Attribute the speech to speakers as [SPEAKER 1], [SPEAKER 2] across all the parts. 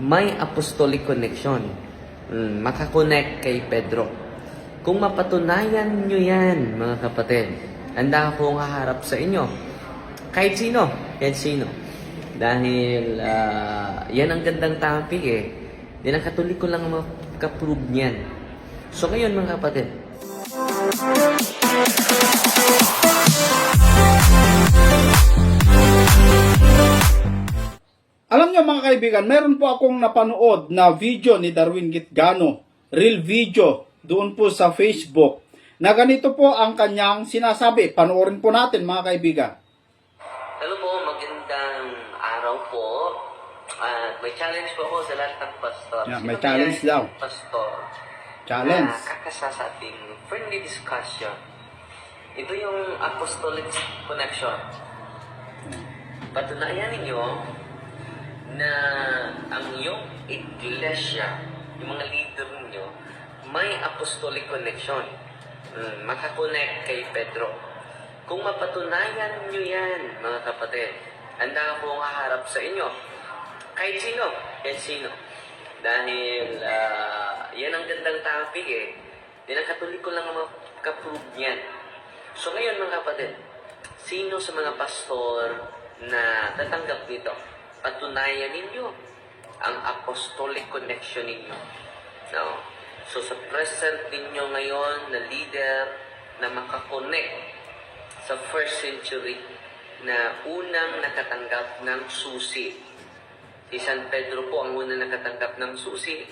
[SPEAKER 1] may apostolic connection. Mm, makakonect kay Pedro. Kung mapatunayan nyo yan, mga kapatid, handa akong haharap sa inyo. Kahit sino, kahit sino. Dahil ah, yan ang gandang topic eh. Yan ang katoliko lang ang makaprove niyan. So ngayon mga kapatid,
[SPEAKER 2] Alam niyo mga kaibigan, meron po akong napanood na video ni Darwin Gitgano, real video, doon po sa Facebook, na ganito po ang kanyang sinasabi. Panoorin po natin mga kaibigan.
[SPEAKER 1] Hello po, magandang araw po. At may challenge po ako sa lahat ng pastor.
[SPEAKER 2] Yeah,
[SPEAKER 1] Sino
[SPEAKER 2] may
[SPEAKER 1] ba
[SPEAKER 2] challenge daw.
[SPEAKER 1] Pastor.
[SPEAKER 2] Challenge.
[SPEAKER 1] Na kakasa sa ating friendly discussion. Ito yung apostolic connection. Patunayan ninyo na ang iyong iglesia, yung mga leader ninyo, may apostolic connection. Mm, makakonect kay Pedro. Kung mapatunayan nyo yan, mga kapatid, handa akong haharap sa inyo. Kahit sino, kahit sino. Dahil ah, yan ang gandang topic eh. Yan ang katoliko lang ang makaprove niyan. So ngayon mga kapatid, sino sa mga pastor na tatanggap dito? Patunayan ninyo ang apostolic connection ninyo. No? So sa present ninyo ngayon na leader na makakonect sa first century na unang nakatanggap ng susi. Si San Pedro po ang unang nakatanggap ng susi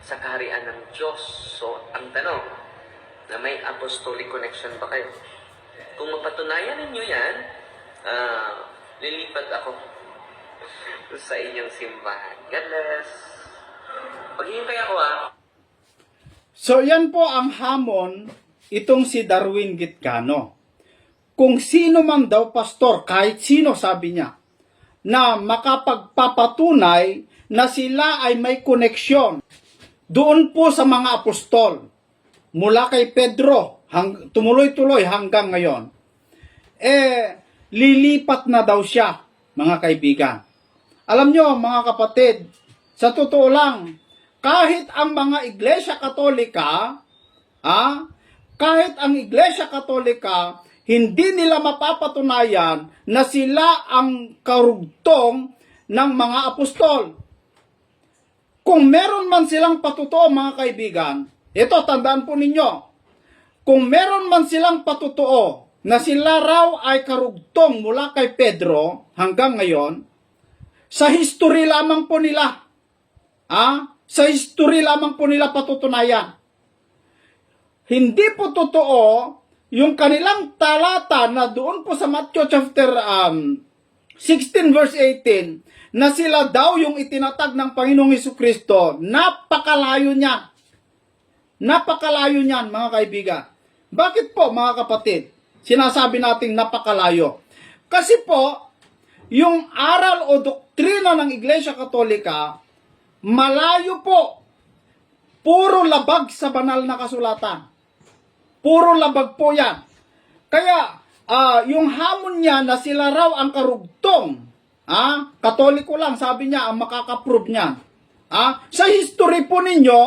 [SPEAKER 1] sa kaharian ng Diyos. So, ang tanong, na may apostolic connection ba kayo? Kung mapatunayan ninyo yan, ah, lilipat ako sa inyong simbahan. God bless. Paghihintay ako ah.
[SPEAKER 2] So yan po ang hamon itong si Darwin Gitgano. Kung sino man daw pastor, kahit sino sabi niya, na makapagpapatunay na sila ay may koneksyon doon po sa mga apostol. Mula kay Pedro, hang, tumuloy-tuloy hanggang ngayon. Eh, lilipat na daw siya, mga kaibigan. Alam nyo, mga kapatid, sa totoo lang, kahit ang mga iglesia katolika, ah, kahit ang iglesia katolika, hindi nila mapapatunayan na sila ang karugtong ng mga apostol. Kung meron man silang patutuo mga kaibigan, ito tandaan po ninyo, kung meron man silang patutuo na sila raw ay karugtong mula kay Pedro hanggang ngayon, sa history lamang po nila, ah, sa history lamang po nila patutunayan. Hindi po totoo yung kanilang talata na doon po sa Matthew chapter um, 16 verse 18 na sila daw yung itinatag ng Panginoong Hesus Kristo, napakalayo niya. Napakalayo niyan, mga kaibigan. Bakit po, mga kapatid, sinasabi nating napakalayo? Kasi po, yung aral o doktrina ng Iglesia Katolika, malayo po. Puro labag sa banal na kasulatan. Puro labag po yan. Kaya, ah, yung hamon niya na sila raw ang karugtong, ah, katoliko lang, sabi niya, ang makakaprove niyan. Ah, sa history po ninyo,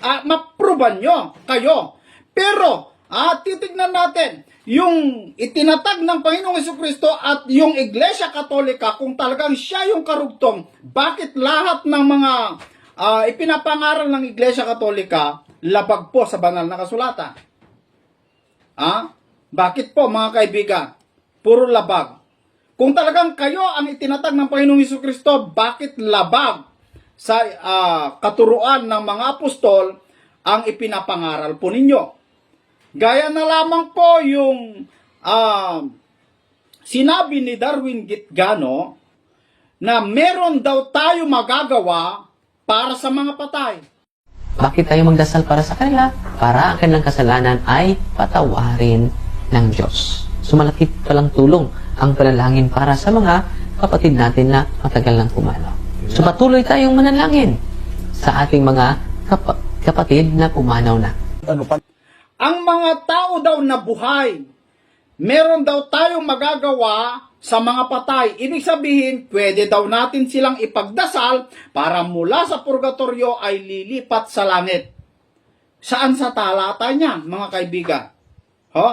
[SPEAKER 2] ah, maproban nyo, kayo. Pero, ah, titignan natin, yung itinatag ng Panginoong Hesus Kristo at yung Iglesia Katolika, kung talagang siya yung karugtong, bakit lahat ng mga ah, ipinapangaral ng Iglesia Katolika, labag po sa banal na kasulatan? Ah? Bakit po mga kaibigan? Puro labag. Kung talagang kayo ang itinatag ng Panginoong Hesus Kristo, bakit labag sa ah, katuruan ng mga apostol ang ipinapangaral po ninyo? Gaya na lamang po yung ah, sinabi ni Darwin Gitgano na meron daw tayo magagawa para sa mga patay.
[SPEAKER 3] Bakit tayo magdasal para sa kanila? Para ang kanilang kasalanan ay patawarin ng Diyos. Sumalakit palang tulong ang panalangin para sa mga kapatid natin na matagal nang pumanaw. So patuloy tayong manalangin sa ating mga kap- kapatid na pumanaw na.
[SPEAKER 2] Ang mga tao daw na buhay, meron daw tayong magagawa sa mga patay. Ibig sabihin, pwede daw natin silang ipagdasal para mula sa purgatorio ay lilipat sa langit. Saan sa talata niyan, mga kaibigan? Ho?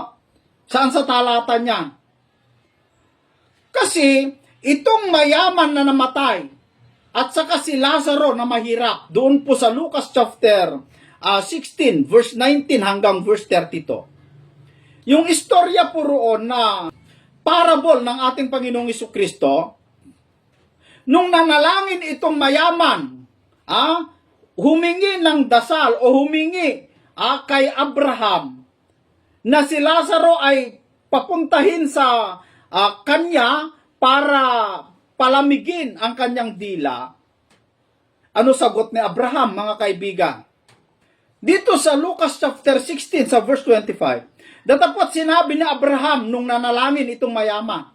[SPEAKER 2] Saan sa talata niyan? Kasi, itong mayaman na namatay, at saka si Lazaro na mahirap, doon po sa Lucas chapter ah, 16, verse 19 hanggang verse 32. Yung istorya po roon na parable ng ating Panginoong Iso Kristo, nung nanalangin itong mayaman, ah, humingi ng dasal o humingi ah, kay Abraham na si Lazaro ay papuntahin sa ah, kanya para palamigin ang kanyang dila. Ano sagot ni Abraham, mga kaibigan? Dito sa Lucas chapter 16 sa verse 25, datapot sinabi ni Abraham nung nanalangin itong mayaman,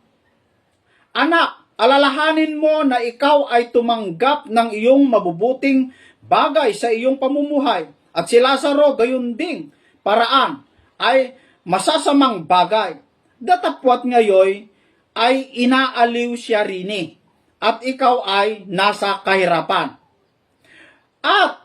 [SPEAKER 2] Anak, alalahanin mo na ikaw ay tumanggap ng iyong mabubuting bagay sa iyong pamumuhay at si Lazaro gayon ding paraan ay masasamang bagay. Datapwat ngayoy ay inaaliw siya rini at ikaw ay nasa kahirapan. At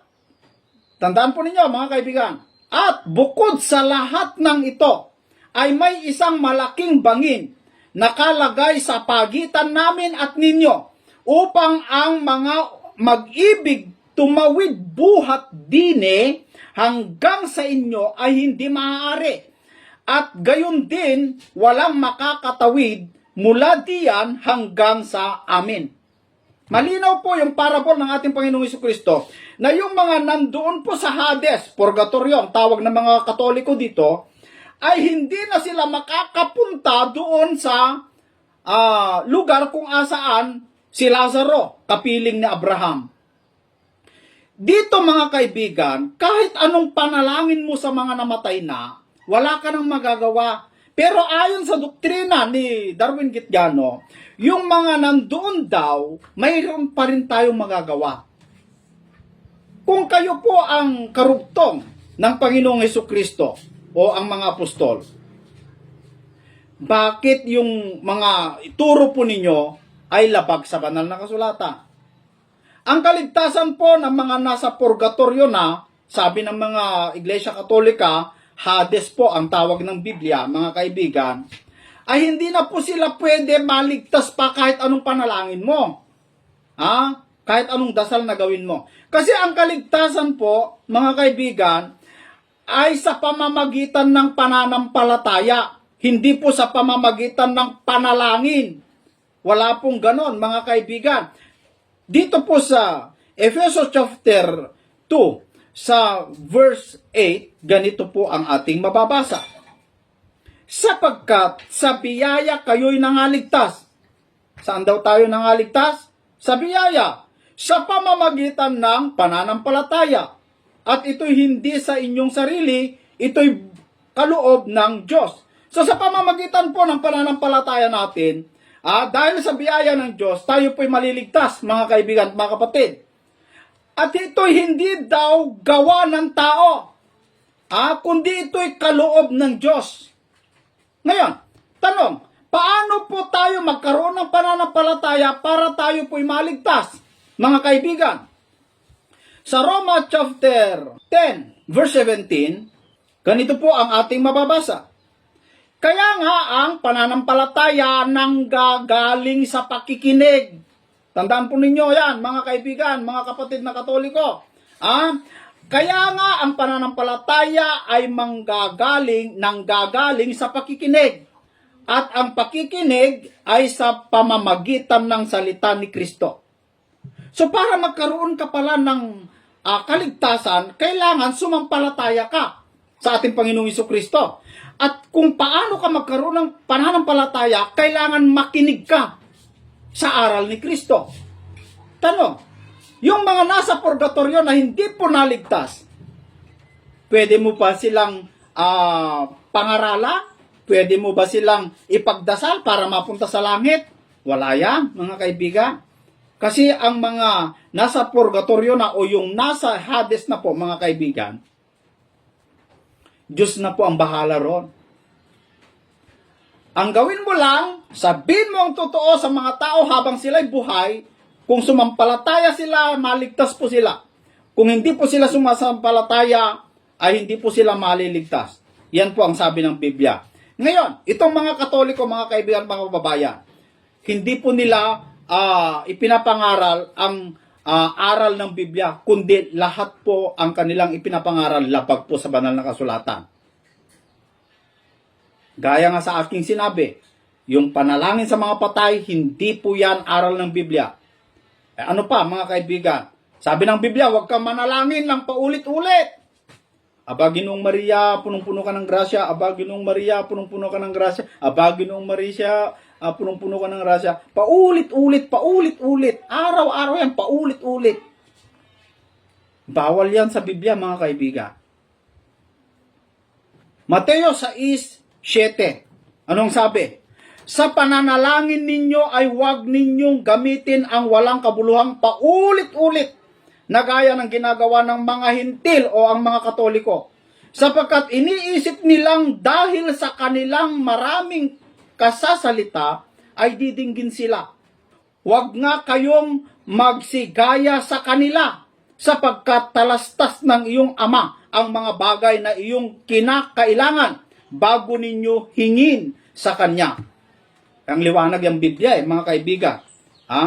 [SPEAKER 2] Tandaan po ninyo mga kaibigan. At bukod sa lahat ng ito, ay may isang malaking bangin nakalagay sa pagitan namin at ninyo upang ang mga mag-ibig tumawid buhat dine hanggang sa inyo ay hindi maaari. At gayon din, walang makakatawid mula diyan hanggang sa amin. Malinaw po yung parable ng ating Panginoong Iso Kristo na yung mga nandoon po sa Hades, purgatorio, ang tawag ng mga katoliko dito, ay hindi na sila makakapunta doon sa ah, lugar kung asaan si Lazaro, kapiling ni Abraham. Dito mga kaibigan, kahit anong panalangin mo sa mga namatay na, wala ka nang magagawa. Pero ayon sa doktrina ni Darwin Gitgano, yung mga nandoon daw, mayroon pa rin tayong magagawa. Kung kayo po ang karugtong ng Panginoong Heso Kristo o ang mga apostol, bakit yung mga ituro po ninyo ay labag sa banal na kasulatan? Ang kaligtasan po ng mga nasa purgatorio na, sabi ng mga Iglesia Katolika, Hades po ang tawag ng Biblia, mga kaibigan, ay hindi na po sila pwede maligtas pa kahit anong panalangin mo. Ha? Kahit anong dasal na gawin mo. Kasi ang kaligtasan po, mga kaibigan, ay sa pamamagitan ng pananampalataya. Hindi po sa pamamagitan ng panalangin. Wala pong ganon, mga kaibigan. Dito po sa Efesos chapter 2, sa verse 8, ganito po ang ating mababasa. Sapagkat sa biyaya kayo'y nangaligtas. Saan daw tayo nangaligtas? Sa biyaya. Sa pamamagitan ng pananampalataya. At ito'y hindi sa inyong sarili, ito'y kaloob ng Diyos. So sa pamamagitan po ng pananampalataya natin, ah, dahil sa biyaya ng Diyos, tayo po'y maliligtas, mga kaibigan at mga kapatid. At ito'y hindi daw gawa ng tao, ah, kundi ito'y kaloob ng Diyos. Ngayon, tanong, paano po tayo magkaroon ng pananampalataya para tayo po'y maligtas? Mga kaibigan, sa Roma chapter 10, verse 17, ganito po ang ating mababasa. Kaya nga ang pananampalataya nang gagaling sa pakikinig. Tandaan po ninyo yan, mga kaibigan, mga kapatid na katoliko. Ah, kaya nga ang pananampalataya ay manggagaling, nang gagaling sa pakikinig. At ang pakikinig ay sa pamamagitan ng salita ni Kristo. So para magkaroon ka pala ng ah, kaligtasan, kailangan sumampalataya ka sa ating Panginoong Iso Kristo. At kung paano ka magkaroon ng pananampalataya, kailangan makinig ka sa aral ni Kristo. Tanong, yung mga nasa purgatorio na hindi po naligtas, pwede mo ba silang ah, pangaralan? Pwede mo ba silang ipagdasal para mapunta sa langit? Wala yan, mga kaibigan. Kasi ang mga nasa purgatorio na o yung nasa Hades na po, mga kaibigan, Diyos na po ang bahala ron. Ang gawin mo lang, sabihin mo ang totoo sa mga tao habang sila'y buhay. Kung sumampalataya sila, maligtas po sila. Kung hindi po sila sumasampalataya, ay hindi po sila maliligtas. Yan po ang sabi ng Biblia. Ngayon, itong mga katoliko, mga kaibigan, mga kababayan, hindi po nila ah, ipinapangaral ang ah, aral ng Biblia, kundi lahat po ang kanilang ipinapangaral labag po sa banal na kasulatan. Gaya nga sa aking sinabi, yung panalangin sa mga patay, hindi po yan aral ng Biblia. Eh, ano pa, mga kaibigan? Sabi ng Biblia, huwag kang manalangin lang paulit-ulit. Aba, Ginoong Maria, punong-puno ka ng grasya. Aba, Ginoong Maria, punong-puno ka ng grasya. Aba, Ginoong Maria, ah, punong-puno ka ng grasya. Paulit-ulit, paulit-ulit. Araw-araw yan, paulit-ulit. Bawal yan sa Biblia, mga kaibigan. Mateo 6:7. Anong sabi? Sa pananalangin ninyo ay huwag ninyong gamitin ang walang kabuluhang paulit-ulit na gaya ng ginagawa ng mga hintil o ang mga katoliko. Sapagkat iniisip nilang dahil sa kanilang maraming kasasalita ay didinggin sila. Huwag nga kayong magsigaya sa kanila sapagkat talastas ng iyong ama ang mga bagay na iyong kinakailangan bago ninyo hingin sa kanya. Ang liwanag ng Biblia eh, mga kaibigan. Ha?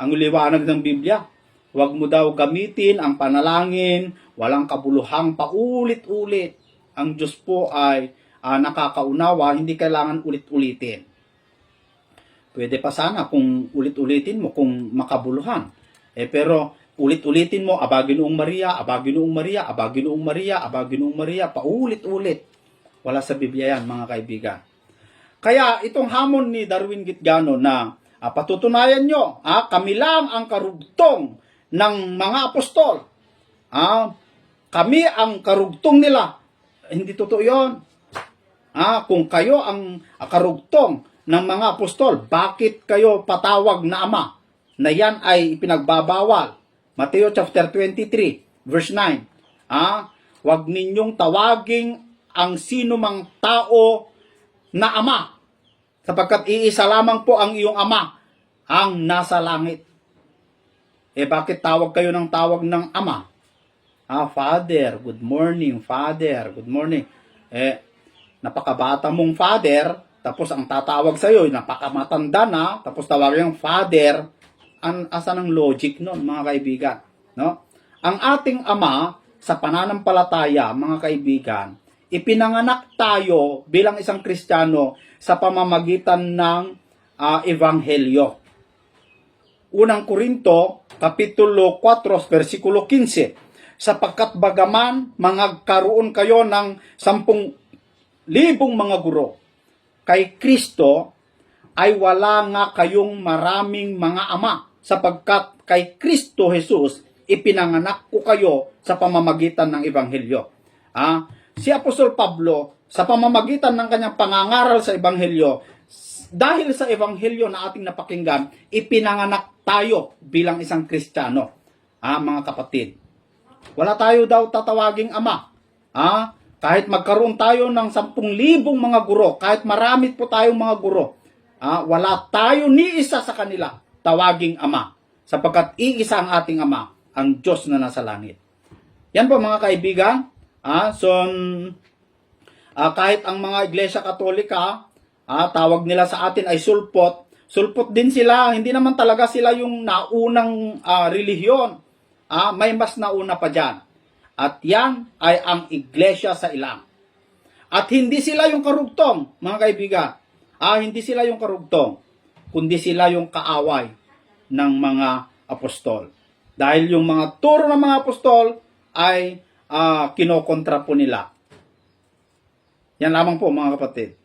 [SPEAKER 2] Ang liwanag ng Biblia. Huwag mo daw gamitin ang panalangin, walang kabuluhang paulit-ulit. Ang Diyos po ay ah, nakakaunawa, hindi kailangan ulit-ulitin. Pwede pa sana kung ulit-ulitin mo kung makabuluhan. Eh pero ulit-ulitin mo, aba Ginoong Maria, aba Ginoong Maria, aba Ginoong Maria, aba Ginoong Maria, paulit-ulit. Wala sa Biblia yan, mga kaibigan. Kaya itong hamon ni Darwin Gitgano na ah, patutunayan nyo, ah, kami lang ang karugtong ng mga apostol. Ah, kami ang karugtong nila. Hindi totoo yun. Ah, kung kayo ang karugtong ng mga apostol, bakit kayo patawag na ama? Na yan ay ipinagbabawal. Mateo chapter 23, verse 9. Ah, wag ninyong tawaging ang sino mang tao na ama. Sapagkat iisa lamang po ang iyong ama, ang nasa langit. Eh bakit tawag kayo ng tawag ng ama? Ah, Father, good morning, Father, good morning. Eh, napakabata mong Father, tapos ang tatawag sa iyo, napakamatanda na, tapos tawagin yung Father, an asan ang logic nun, mga kaibigan? No? Ang ating ama, sa pananampalataya, mga kaibigan, ipinanganak tayo bilang isang Kristiyano sa pamamagitan ng ah, Ebanghelyo. Unang Korinto, Kapitulo 4, versikulo 15. Sapagkat bagaman mangagkaroon kayo ng sampung libong mga guro, kay Kristo ay wala nga kayong maraming mga ama, sapagkat kay Kristo Jesus ipinanganak ko kayo sa pamamagitan ng Ebanghelyo. Ah, si Apostol Pablo, sa pamamagitan ng kanyang pangangaral sa Ebanghelyo, dahil sa ebanghelyo na ating napakinggan, ipinanganak tayo bilang isang Kristiyano. Ah, mga kapatid. Wala tayo daw tatawaging ama. Ah, kahit magkaroon tayo ng 10,000 mga guro, kahit marami po tayong mga guro, ah, wala tayo ni isa sa kanila tawaging ama. Sapagkat iisa ang ating ama, ang Diyos na nasa langit. Yan po mga kaibigan. Ah, so, ah, kahit ang mga iglesia katolika, ah, tawag nila sa atin ay sulpot, sulpot din sila, hindi naman talaga sila yung naunang ah, relihiyon. Ah, may mas nauna pa dyan. At yan ay ang iglesia sa ilang. At hindi sila yung karugtong, mga kaibigan. Ah, hindi sila yung karugtong, kundi sila yung kaaway ng mga apostol. Dahil yung mga turo ng mga apostol ay ah, kinokontra po nila. Yan lamang po mga kapatid.